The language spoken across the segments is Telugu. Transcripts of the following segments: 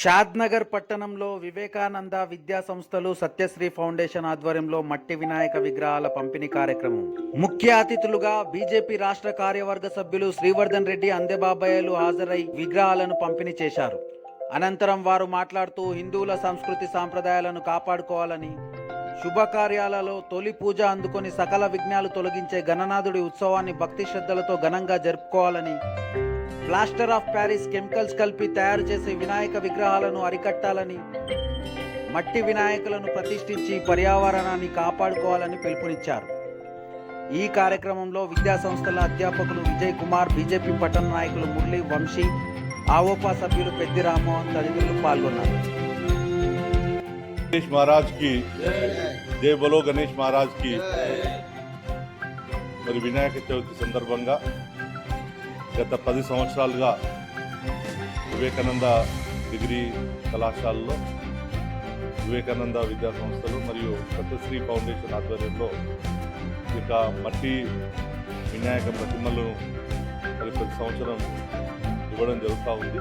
షాద్నగర్ పట్టణంలో వివేకానంద విద్యా సంస్థలు సత్యశ్రీ ఫౌండేషన్ ఆధ్వర్యంలో మట్టి వినాయక విగ్రహాల పంపిణీ కార్యక్రమం. ముఖ్య అతిథులుగా బీజేపీ రాష్ట్ర కార్యవర్గ సభ్యులు శ్రీవర్ధన్ రెడ్డి అందెబాబాయలు హాజరై విగ్రహాలను పంపిణీ చేశారు. అనంతరం వారు మాట్లాడుతూ హిందువుల సంస్కృతి సాంప్రదాయాలను కాపాడుకోవాలని శుభకార్యాలలో తొలి పూజ అందుకొని సకల విఘ్నాలు తొలగించే గణనాథుడి ఉత్సవాన్ని భక్తి శ్రద్ధలతో ఘనంగా జరుపుకోవాలని ప్లాస్టర్ ఆఫ్ ప్యారిస్ కెమికల్స్ కలిపి తయారు చేసే వినాయక విగ్రహాలను అరికట్టాలని మట్టి వినాయకులను ప్రతిష్ఠించి పర్యావరణాన్ని కాపాడుకోవాలని పిలుపునిచ్చారు. ఈ కార్యక్రమంలో విద్యాసంస్థల అధ్యాపకులు విజయ్ కుమార్ బీజేపీ పట్టణ నాయకులు మురళి వంశీ ఆవోపా సభ్యులు పెద్ది రామ్మోహన్ తదితరులు పాల్గొన్నారు. గణేష్ మహారాజ్కి జై బలో గణేష్ మహారాజ్కి మరి వినాయక చవితి సందర్భంగా గత పది సంవత్సరాలుగా వివేకానంద డిగ్రీ కళాశాలలో వివేకానంద విద్యా సంస్థలు మరియు సత్యశ్రీ ఫౌండేషన్ ఆధ్వర్యంలో ఇక మట్టి వినాయక ప్రతిమలు మరి ప్రతి సంవత్సరం ఇవ్వడం జరుగుతూ ఉంది.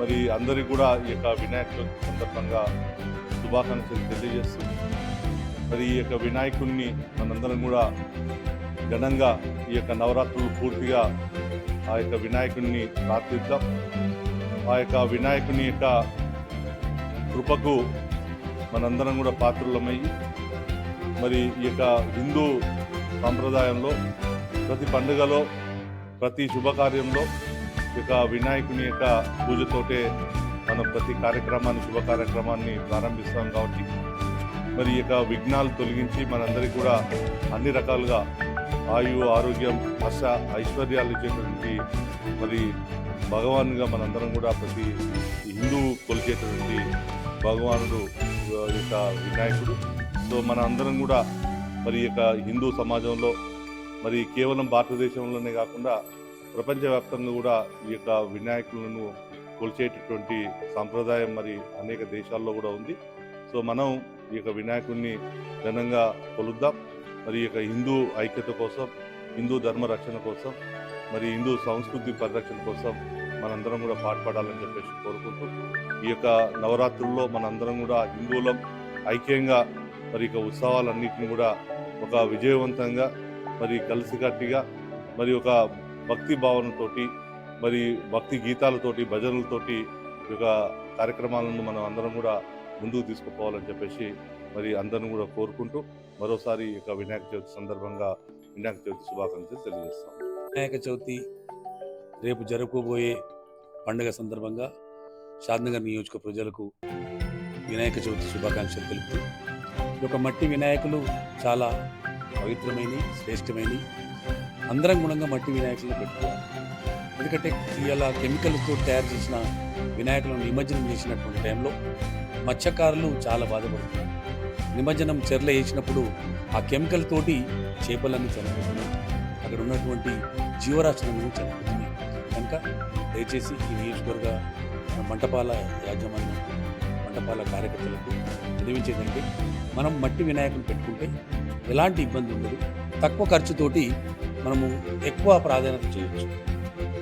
మరి అందరికీ కూడా ఈ యొక్క వినాయక చవితి సందర్భంగా శుభాకాంక్షలు తెలియజేస్తూ మరి ఈ యొక్క వినాయకుడిని మనందరం కూడా ఘనంగా ఈ యొక్క నవరాత్రులు పూర్తిగా ఆ యొక్క వినాయకుడిని ప్రార్థిద్దాం. ఆ యొక్క వినాయకుని యొక్క కృపకు మనందరం కూడా పాత్రులమయ్యి మరి ఈ యొక్క హిందూ సాంప్రదాయంలో ప్రతి పండుగలో ప్రతి శుభకార్యంలో ఈ యొక్క వినాయకుని యొక్క పూజతోటే మనం ప్రతి కార్యక్రమాన్ని శుభ కార్యక్రమాన్ని ప్రారంభిస్తాం కాబట్టి మరి ఈ యొక్క విఘ్నాలు తొలగించి మనందరికీ కూడా అన్ని రకాలుగా ఆయు ఆరోగ్యం ఆశ ఐశ్వర్యాలు ఇచ్చేటువంటి మరి భగవాన్గా మనందరం కూడా ప్రతి హిందూ కొలిచేటువంటి భగవానుడు యొక్క వినాయకుడు. సో మన అందరం కూడా మరి ఈ యొక్క హిందూ సమాజంలో మరి కేవలం భారతదేశంలోనే కాకుండా ప్రపంచవ్యాప్తంగా కూడా ఈ యొక్క వినాయకులను కొలిచేటటువంటి సాంప్రదాయం మరి అనేక దేశాల్లో కూడా ఉంది. సో మనం ఈ యొక్క వినాయకుడిని ఘనంగా కొలుద్దాం. మరి ఈ యొక్క హిందూ ఐక్యత కోసం హిందూ ధర్మ రక్షణ కోసం మరి హిందూ సంస్కృతి పరిరక్షణ కోసం మనందరం కూడా పాటుపడాలని చెప్పేసి కోరుకుంటూ ఈ యొక్క నవరాత్రుల్లో మనందరం కూడా హిందువులం ఐక్యంగా మరి ఇక ఉత్సవాలన్నింటినీ కూడా ఒక విజయవంతంగా మరి కలిసికట్టిగా మరి ఒక భక్తి భావనతోటి మరి భక్తి గీతాలతోటి భజనలతోటి ఈ యొక్క కార్యక్రమాలను మనం అందరం కూడా ముందుకు తీసుకుపోవాలని చెప్పేసి మరి అందరం కూడా కోరుకుంటూ మరోసారి ఈ యొక్క వినాయక చవితి సందర్భంగా వినాయక చవితి శుభాకాంక్షలు తెలియజేస్తాం. వినాయక చవితి రేపు జరుపుకోబోయే పండుగ సందర్భంగా షాద్నగర్ నియోజక ప్రజలకు వినాయక చవితి శుభాకాంక్షలు తెలుపుతూ ఈ యొక్క మట్టి వినాయకులు చాలా పవిత్రమైనవి శ్రేష్టమైనవి. అందరం గుణంగా మట్టి వినాయకులను పెట్టుకోవాలి. ఎందుకంటే ఇలా కెమికల్తో తయారు చేసిన వినాయకులను నిమజ్జనం చేసినటువంటి టైంలో మత్స్యకారులు చాలా బాధపడుతున్నారు. నిమజ్జనం చెర్ల వేసినప్పుడు ఆ కెమికల్ తోటి చేపలన్నీ చనిపోతున్నాయి. అక్కడ ఉన్నటువంటి జీవరాశులను చనిపోతున్నాయి. కనుక దయచేసి ఈ నియోజకవర్గ మంటపాల యాజమాన్యం మంటపాల కార్యకర్తలకు చదివించేదంటే మనం మట్టి వినాయకుని పెట్టుకుంటే ఎలాంటి ఇబ్బంది ఉండదు. తక్కువ ఖర్చుతోటి మనము ఎక్కువ ప్రాధాన్యత చేయొచ్చు.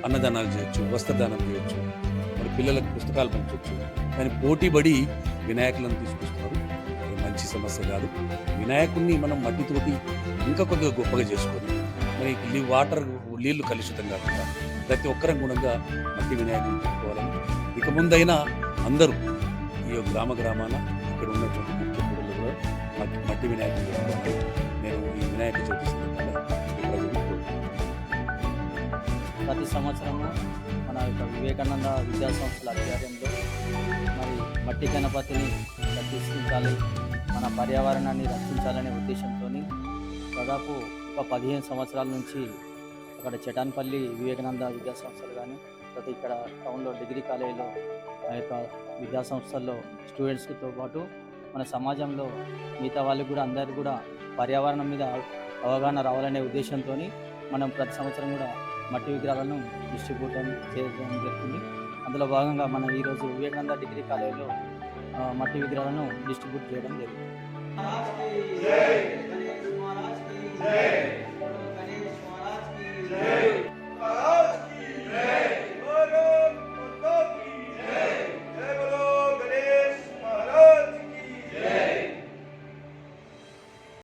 అన్నదానాలు చేయొచ్చు వస్త్రదానం చేయొచ్చు. మరి పిల్లలకు పుస్తకాలు పంచవచ్చు కానీ పోటీపడి వినాయకులను తీసుకొస్తాం మంచి సమస్య కాదు. వినాయకుడిని మనం మట్టితోటి ఇంకా కొద్దిగా గొప్పగా చేసుకొని మరి వాటర్ నీళ్ళు కలుషితం కాకుండా ప్రతి ఒక్కరం గుణంగా మట్టి వినాయకుని పెట్టుకోవాలని ఇక ముందైనా అందరూ ఈ గ్రామ గ్రామాన ఇక్కడ ఉన్నటువంటి ముఖ్య కూడా మట్టి మట్టి వినాయకుని పెట్టుకోవాలి నేను ఈ వినాయక చవితి సందర్భంగా ప్రతి సంవత్సరము మన యొక్క వివేకానంద విద్యాసంస్థల ఆధ్వర్యంలో మరి మట్టి గణపతిని ప్రతిష్ఠించాలి. మన పర్యావరణాన్ని రక్షించాలనే ఉద్దేశంతో దాదాపు ఒక పదిహేను సంవత్సరాల నుంచి అక్కడ చటాన్పల్లి వివేకానంద విద్యా సంస్థలు కానీ లేకపోతే ఇక్కడ టౌన్లో డిగ్రీ కాలేజీలో ఆ యొక్క విద్యా సంస్థల్లో స్టూడెంట్స్తో పాటు మన సమాజంలో మిగతా వాళ్ళకి కూడా అందరికీ కూడా పర్యావరణం మీద అవగాహన రావాలనే ఉద్దేశంతో మనం ప్రతి సంవత్సరం కూడా మట్టి విగ్రహాలను డిస్ట్రిబ్యూట్ చేయడం జరుగుతుంది. అందులో భాగంగా మనం ఈరోజు వివేకానంద డిగ్రీ కాలేజీలో మట్టి విగ్రహాలను డిస్ట్రిబ్యూట్ చేయడం జరిగింది. గణేష్ మహారాజ్